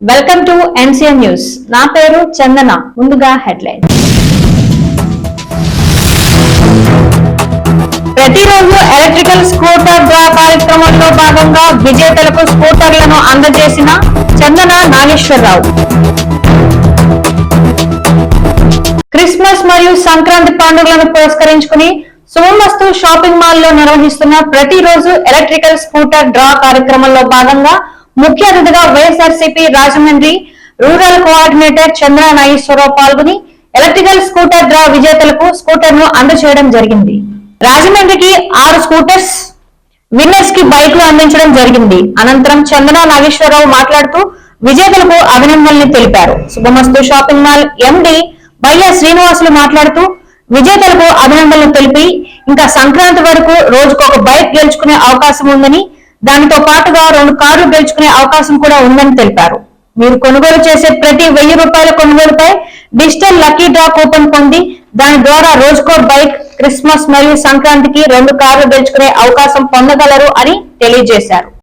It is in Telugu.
Welcome to NCN news. నా పేరు చందన. ముందుగా హెడ్లైన్. ప్రతిరోజు ఎలక్ట్రికల్ స్కూటర్ డ్రా కార్యక్రమంలో భాగంగా విజేతలకు స్కూటర్లను అందజేసిన చందన నాగేశ్వరరావు. క్రిస్మస్ మరియు సంక్రాంతి పండుగలను పురస్కరించుకుని సోమస్తు షాపింగ్ మాల్లో నిర్వహిస్తున్న ప్రతిరోజు ఎలక్ట్రికల్ స్కూటర్ డ్రా కార్యక్రమంలో భాగంగా ముఖ్య అతిథిగా వైఎస్ఆర్సీపీ రాజమండ్రి రూరల్ కోఆర్డినేటర్ చంద్ర నాగేశ్వరరావు పాల్గొని ఎలక్ట్రికల్ స్కూటర్ డ్రా విజేతలకు స్కూటర్ను అందచేయడం జరిగింది. రాజమండ్రికి ఆరు స్కూటర్స్ విన్నర్స్కి బైక్లు అందించడం జరిగింది. అనంతరం చందన నాగేశ్వరరావు మాట్లాడుతూ విజేతలకు అభినందనలు తెలిపారు. Subhamastu shopping mall MD Bayya Srinivasulu మాట్లాడుతూ విజేతలకు అభినందనలు తెలిపి ఇంకా సంక్రాంతి వరకు రోజుకు ఒక బైక్ గెలుచుకునే అవకాశం ఉందని దానితో పాటుగా రెండు కార్లు గెలుచుకునే అవకాశం కూడా ఉందని తెలిపారు. మీరు కొనుగోలు చేసే ప్రతి వెయ్యి రూపాయల కొనుగోలుపై డిజిటల్ లక్కీ డ్రా కూపన్ పొంది దాని ద్వారా రోజుకో బైక్ క్రిస్మస్ మరియు సంక్రాంతికి రెండు కార్లు గెలుచుకునే అవకాశం పొందగలరు అని తెలియజేశారు.